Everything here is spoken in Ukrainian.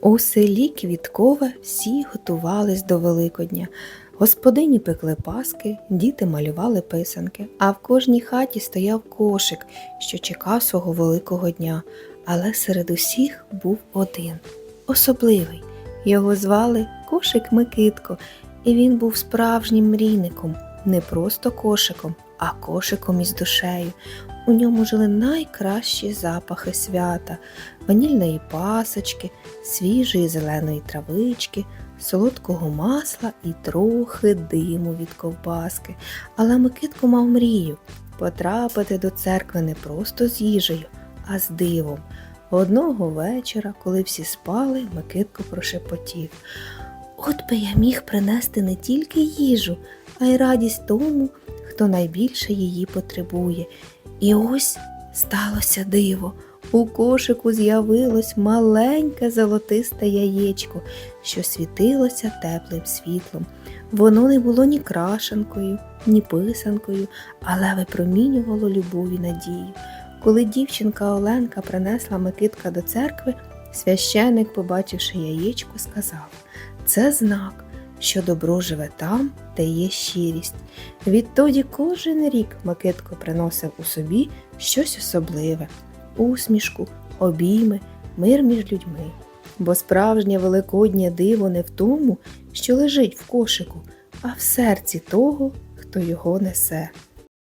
У селі Квіткове всі готувались до Великодня. Господині пекли паски, діти малювали писанки, а в кожній хаті стояв кошик, що чекав свого великого дня. Але серед усіх був один особливий. Його звали Кошик Микитко, і він був справжнім мрійником, не просто кошиком, а кошиком із душею. У ньому жили найкращі запахи свята, ванільної пасочки, свіжої зеленої травички, солодкого масла і трохи диму від ковбаски. Але Микитко мав мрію потрапити до церкви не просто з їжею, а з дивом. Одного вечора, коли всі спали, Микитко прошепотів. От би я міг принести не тільки їжу, а й радість тому, хто найбільше її потребує. І ось сталося диво. У кошику з'явилось маленьке золотисте яєчко, що світилося теплим світлом. Воно не було ні крашенкою, ні писанкою, але випромінювало любов і надію. Коли дівчинка Оленка принесла Микитка до церкви, священик, побачивши яєчко, сказав це знак, що добро живе там, де є щирість. Відтоді кожен рік Микитко приносив у собі щось особливе усмішку, обійми, мир між людьми. Бо справжнє великоднє диво не в тому, що лежить в кошику, а в серці того, хто його несе.